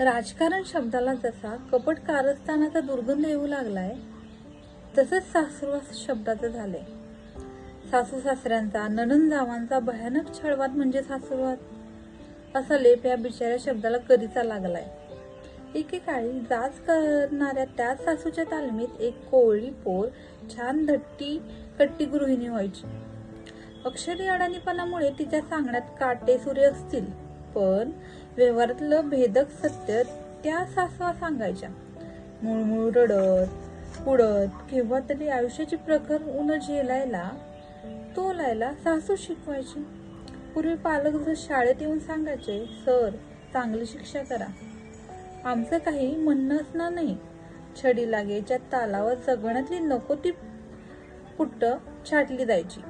राजकारण शब्दाला जसा कपट कारस्थानाचा दुर्गंध येऊ लागलाय तसंच सासुरवास शब्दाचं झालंय. सासू सासऱ्यांचा ननंद जावांचा भयानक छळवाद म्हणजे सासुरवाद असा लेप या बिचाऱ्या शब्दाला कधीचा लागलाय? एकेकाळी जाच करणाऱ्या त्याच सासूच्या तालमीत एक कोळी पोर छान धट्टी कट्टी गृहिणी व्हायची. अक्षरी अडाणीपणामुळे तिच्या सांगण्यात काटेसुरे असतील पण व्यवहारातलं भेदक सत्य त्या सासवा सांगायच्या. मुळमुळ रडत पुडत किंवा तरी आयुष्याची प्रखर उन झेलायला तोलायला सासू शिकवायची. पूर्वी पालक जर शाळेत येऊन सांगायचे सर चांगली शिक्षा करा. आमचं काही म्हणणं असणार नाही. छडी लागेच्या तालावर जगण्यातली नको ती पुट्ट छाटली जायची.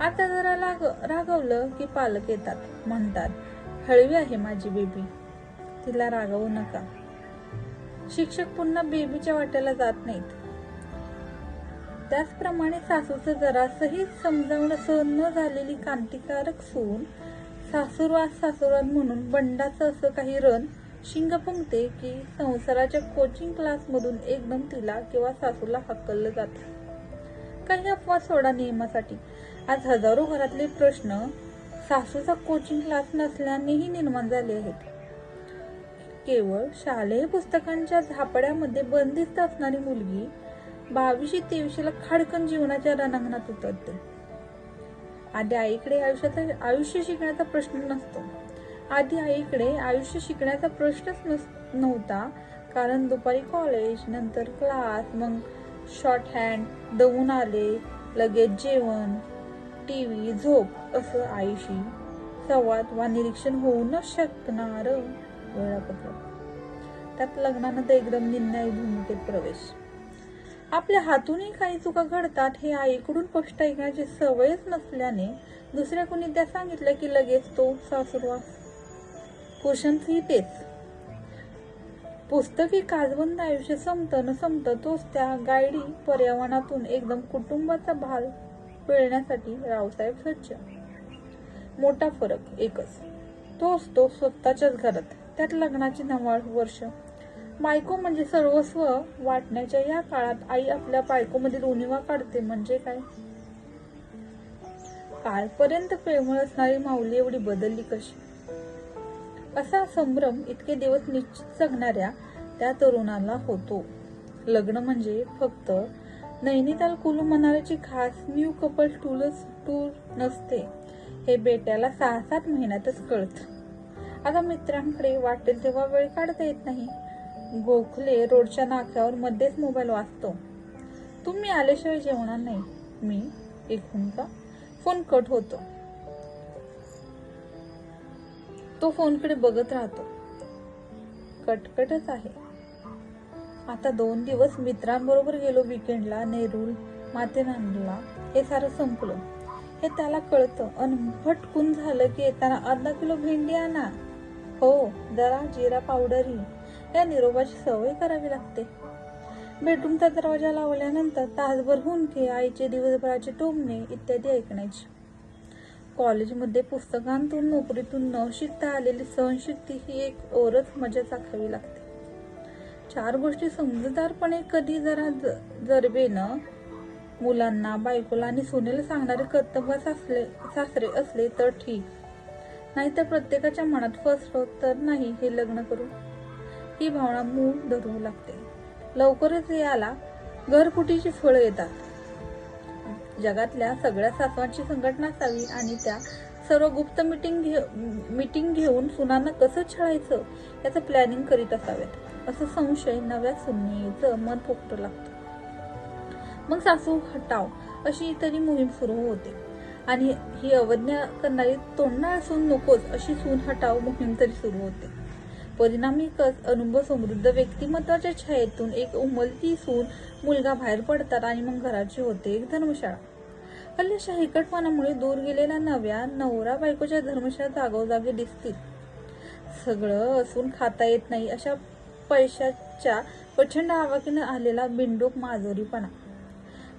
आता जरा लाग रागवलं की पालक येतात म्हणतात हळवी आहे माझी बेबी. तिला रागवू नका. शिक्षक पुन्हा बेबीच्या वाट्याला जात नाहीत. त्याचप्रमाणे सासूचं जरासही समजावणं सहन न झालेली क्रांतिकारक सून सासूरवास सासूरवाद म्हणून बंडाचं असं काही रण शिंग फुंकते की संसाराच्या कोचिंग क्लासमधून एकदम तिला किंवा सासूला हकललं जातं. काही अपवाद सोडा नियमासाठी. आज हजारो घरातले प्रश्न सासूचा कोचिंग क्लास नसल्यानेही निर्माण झाले आहेत. केवळ शालेय पुस्तकांच्या झापड्यामध्ये बंदिस्त असणारी मुलगी बावीसशे तेवीसशेला खाडकन जीवनाच्या रणांगणात उतरते. आधी आईकडे आयुष्याचा आयुष्य शिकण्याचा प्रश्न नसतो. आधी आईकडे आयुष्य शिकण्याचा प्रश्नच नस नव्हता. कारण दुपारी कॉलेज नंतर क्लास मग शॉर्ट हँड दवून आले लगेच जेवण टी व्ही झोप असं आईशी संवाद वा निरीक्षण होऊ न शकणार वेळापत्रक. त्यात लग्नानंतर एकदम निर्णय भूमिकेत प्रवेश. आपल्या हातूनही काही चुका घडतात हे आईकडून स्पष्ट ऐकण्याची सवयच नसल्याने दुसऱ्या कोणी त्या सांगितलं की लगेच तो सासुरवास पुरुषांचंही तेच. पुस्तकी काजबंद आयुष्य संपतं न संपतं तोच त्या गायडी पर्यावरणातून एकदम कुटुंबाचा भाग पिळण्यासाठी रावसाहेब सज्ज. मोठा फरक एकच. तो असतो स्वतःच्याच घरात. त्यात लग्नाची नव्वद वर्ष. बायको म्हणजे सर्वस्व वाटण्याच्या या काळात आई आपल्या बायकोमधील उणिवा काढते. म्हणजे काय? कालपर्यंत प्रेमळ असणारी माऊली एवढी बदलली कशी? असा संभ्रम इतके दिवस निश्चित जगणाऱ्या त्या तरुणाला होतो. लग्न म्हणजे फक्त नैनिताल कुलू मनालीची खास न्यू कपल टूलच टूर नसते. हे बेट्याला सहा सात महिन्यातच कळत. आता मित्रांकडे वाटेल तेव्हा वेळ काढता येत नाही. गोखले रोडच्या नाक्यावर मध्येच मोबाईल वाचतो. तुम्ही आल्याशिवाय जेवणार नाही. मी ऐकून का? फोन कट होतो. तो फोनकडे बघत राहतो. कटकटच आहे. आता दोन दिवस मित्रांबरोबर गेलो विकेंडला नेरूळ माथेरानला. हे सारं संपलं. हे त्याला कळतं. अन फटकून झालं की येताना अर्धा किलो भेंडी आणा. हो जरा जिरा पावडरही या निरोपाची सवय करावी लागते. बेडरूमचा दरवाजा लावल्यानंतर तासभर हुंके आईचे दिवसभराचे टोमणे इत्यादी ऐकण्याची. कॉलेजमध्ये पुस्तकांतून नोकरीतून न शिकता आलेली सहनशक्ती ही एक ओरच मजा चाखावी लागते. चार गोष्टी समजदारपणे कधी जरा ज- जरबेनं मुलांना बायकोला आणि सुनेला सांगणारे कर्तव्य सासले सासरे असले तर ठीक. नाहीतर प्रत्येकाच्या मनात फसलो तर नाही हे लग्न करू ही भावना मूळ धरू लागते. लवकरच याला घरफुटीची फळं येतात. जगातल्या सगळ्या सासवांची संघटना असावी आणि त्या सर्व गुप्त मिटिंग घे मिटिंग घेऊन सुनांना कसं छळायचं याचं प्लॅनिंग करीत असावेत. असं संशय नव्या सुनेचं मन पोकटू लागतं. मग सासू हटाव अशी तरी मोहीम सुरू होते. आणि ही अवज्ञा करणारी तोंडाळ सून नकोच अशी सून हटाव मोहीम तरी सुरू होते. परिणामिकच अनुभव समृद्ध व्यक्तिमत्वाच्या छायेतून एक उमलती सून मुलगा बाहेर पडतात आणि मग घराची होते एक धर्मशाळा. हल्ल्याच्या हिकटपणामुळे दूर गेलेल्या नव्या नवरा बायकोच्या धर्मशाळा जागोजागी दिसतील. सगळं असून खाता येत नाही अशा पैशाच्या प्रचंड आवाकीनं आलेला बिंडूक माजोरीपणा.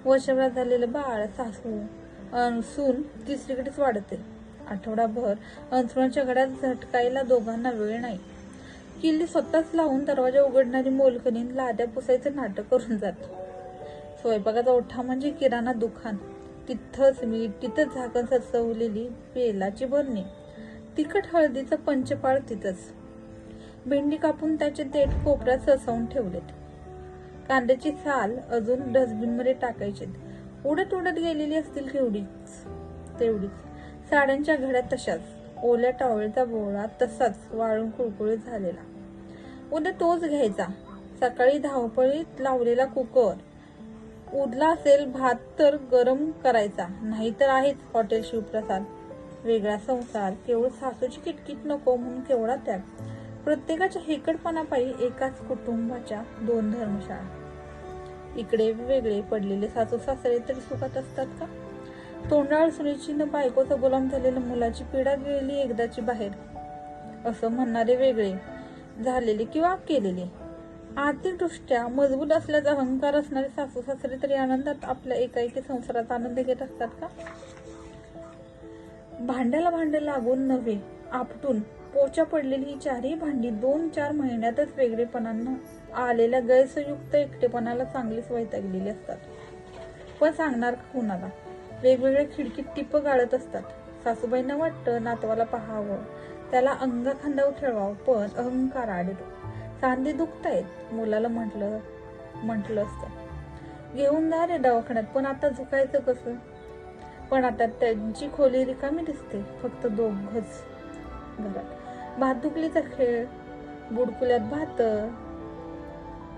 वर्षभरात झालेलं बाळ सासू अनसून तिसरीकडेच वाढते. आठवडाभर अंथरुणाच्या घड्यात झटकायला दोघांना वेळ नाही. किल्ली स्वतःच लावून दरवाजा उघडणारी मोलकणी लाद्या पुसायचं नाटक करून जाते. स्वयंपाकाचा ओठा म्हणजे किराणा दुकान. तिथंच मीठ तिथंच झाकण सचवलेली बेलाची बरणी. तिखट हळदीचं पंचपाळ तिथंच. भेंडी कापून त्याचे देठ कोपऱ्यात ससवून ठेवलेत. कांद्याची साल अजून डस्टबिनमध्ये टाकायचे उडत उडत गेलेली असतील केवढीच तेवढीच. साड्यांच्या घड्या तशाच ओल्या टॉवेलचा बोळा तसाच वाळून कुळकुळीत झालेला. उद्या तोच घ्यायचा. सकाळी धावपळीत लावलेला कुकर. उरला असेल भात तर गरम करायचा. नाहीतर आहेच हॉटेल शिवप्रसाद. वेगळा संसार. केवळ सासूची किटकिट नको म्हणून केवढा त्याग. प्रत्येकाच्या हेकडपणापायी एकाच कुटुंबाच्या दोन धर्मशाळा. इकडे वेगळे पडलेले सासू सासरे तरी सुखात असतात का? तोंडाळ सुनेची बायकोचा गुलाम झालेल्या मुलाची पीडा गेली एकदाची बाहेर. असं म्हणणारे वेगळे झालेले किंवा केलेले. आर्थिकदृष्ट्या मजबूत असल्याचा अहंकार असणारे सासू सासरे तरी आनंदात आपल्या एकाएकी संसारात आनंद घेत असतात का? भांड्याला भांडे लागून नव्हे आपटून पोचा पडलेली ही चारही भांडी दोन चार महिन्यातच वेगळेपणानं आलेल्या गैरसयुक्त एकटेपणाला चांगलीच वैतागलेली असतात. पण सांगणार का कुणाला? वेगवेगळ्या खिडकीत टिप गाळत असतात. सासूबाईंना वाटतं नातवाला पाहावं. त्याला अंगा खांद्यावर ठेवावं पण अहंकार आडतो सांधे दुखतायत मुलाला म्हटलं म्हटलं असतं. घेऊन जा रे दवाखान्यात पण आता झुकायचं कसं? पण आता त्यांची खोली रिकामी दिसते फक्त दोघच घरात. भातुकलीचा खेळ बुडकुल्यात भात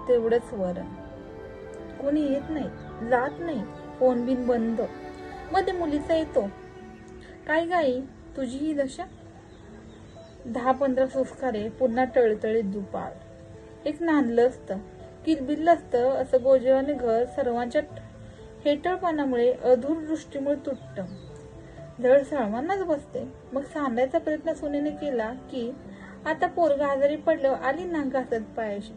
तेवढंच वरण. कोणी येत नाही जात नाही फोन बिन बंद. मध्ये मुलीचा येतो. काय गाई तुझी ही दशा? दहा पंधरा संस्कारे पुन्हा टळतळीत दुपार. एक नांदलं असतं किलबिल्लं असतं असं गोजेवाने घर सर्वांच्या हेटळपणामुळे अधूर दृष्टीमुळे तुटतं. धड सर्वांनाच बसते. मग सांगायचा प्रयत्न सुनेने केला की आता पोरगा आजारी पडल्यावर आली ना घासत पायाशी?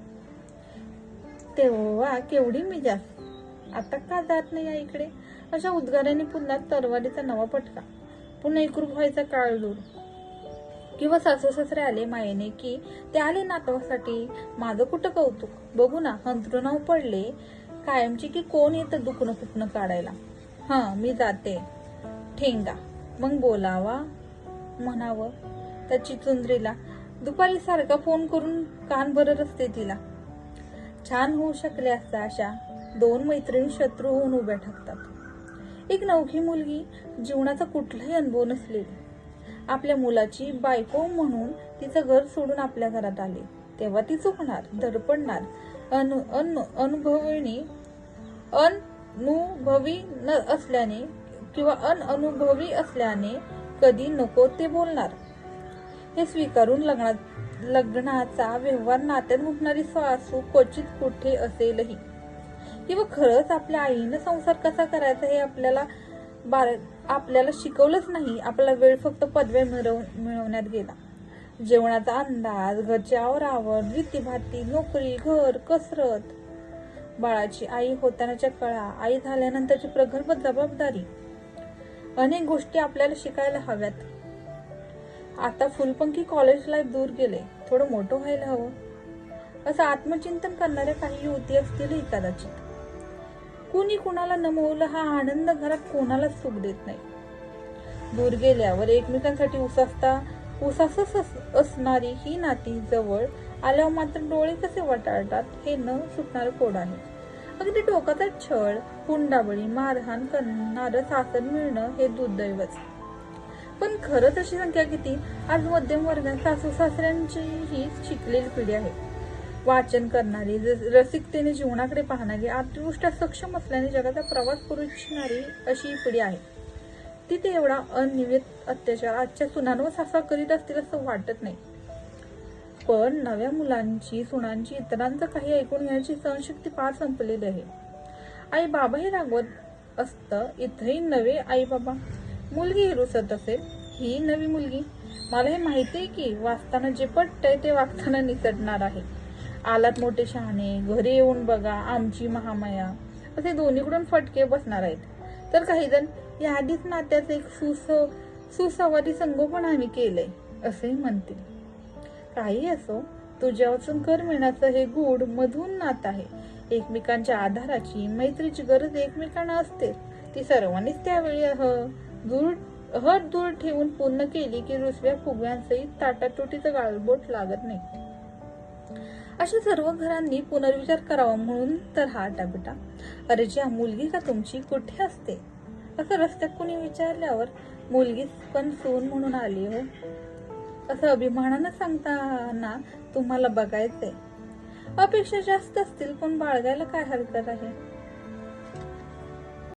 तेव्हा केवढी मी जास्त आता का जात नाही आईकडे अशा उद्गाराने पुन्हा तरवारीचा नवा पटका. पुन्हा एकरूप व्हायचा काळ दूर किंवा सासू सासरे आले मायेने की ते आले नातवासाठी. माझं कुठं कौतुक? बघू ना हंतरुणाव पडले. कायमची की कोण येतं दुखणं खुपणं काढायला? हां मी जाते. ठेंगा. मग बोलावा म्हणावं त्याची चुंदरीला. दुपारी सारखा फोन करून कान भरत असते तिला. छान होऊ शकले असता अशा दोन मैत्रिणी शत्रू होऊन उभ्या ठाकतात एक नवखी मुलगी जीवनाचा कुठलाही अनुभव नसलेली. आपल्या मुलाची बायको म्हणून तिचं घर सोडून आपल्या घरात आले. तेव्हा ती चुकणार धडपडणार अनु अनु अनुभविणी अनुभवी न असल्याने किंवा अनअनुभवी असल्याने कधी नको ते बोलणार. हे स्वीकारून लग्नात लग्नाचा व्यवहार नात्यात मुकणारी सासू क्वचित कुठे असेलही. किंवा खरंच आपल्या आईनं संसार कसा करायचा हे आपल्याला बार आपल्याला शिकवलंच नाही. आपला वेळ फक्त पदव्या मिळव मिळवण्यात गेला. जेवणाचा अंदाज घरच्यावर आवरावर रीतीभाती नोकरी घर कसरत. बाळाची आई होतानाच्या कळा आई झाल्यानंतरची प्रगल्भ जबाबदारी. अनेक गोष्टी आपल्याला शिकायला हव्यात. आता फुलपंखी कॉलेज लाईफ दूर गेले. थोडं मोठं व्हायला हवं. असं आत्मचिंतन करणाऱ्या काही युवती असतीलही कदाचित कुणी कुणाला नमवलं हा आनंद घरात कोणालाच सुख देत नाही. दूर गेल्यावर एकमेकांसाठी उसासता उसासच असणारी ही नाती जवळ आल्यावर मात्र डोळे कसे वटाळतात हे न सुटणारं कोड आहे. अगदी डोकाचा छळ हुंडाबळी मारहाण करणारं सासर मिळणं हे दुर्दैवच. पण खरंच अशी संख्या किती? आज मध्यम वर्गात सासू सासऱ्यांची ही शिकलेली पिढी आहे. वाचन करणारी रसिकतेने जीवनाकडे पाहणारी आर्थिकदृष्ट्या सक्षम असल्याने जगाचा प्रवास करू इच्छिणारी अशी ही पिढी आहे. तिथे एवढा अनियमित अत्याचार आजच्या सुनांवर सासा करीत असतील असं वाटत नाही. पण नव्या मुलांची सुनांची इतरांचं काही ऐकून घेण्याची सहनशक्ती फार संपलेली आहे. आई बाबाही रागवत असतं इथंही नवे आई बाबा. मुलगी रुसत असेल ही नवी मुलगी. मला हे माहिती आहे की वाचताना जे पटतंय ते वाचताना निसटणार आहे. आलात मोठे शहाणे घरी येऊन बघा आमची महामाया. असे दोन्हीकडून फटके बसणार आहेत. तर काही जण या आधीच नात्याचं एक सुस सुसंवादी संगोपन आम्ही केलंय असेही म्हणतील. काही असो तुझ्या वाचून कर मिळण्याचं हे गूढ मधून नात आहे. एकमेकांच्या आधाराची मैत्रीची गरज एकमेकांना असते. ती सर्वांनीच त्यावेळी अह दूर हट दूर ठेवून पूर्ण केली की रुसव्या फुग्यांसहित ताटातुटीचं गाळबोट लागत नाही. अशा सर्व घरांनी पुनर्विचार करावा म्हणून तर हा आटापिटा. अरे जी मुलगी का तुमची? कुठे असते? असं रस्त्यात कुणी विचारल्यावर मुलगीच पण सून म्हणून आली हो. असं अभिमानानं सांगताना तुम्हाला बघायचंय. अपेक्षा जास्त असतील पण बाळगायला काय हरकत आहे?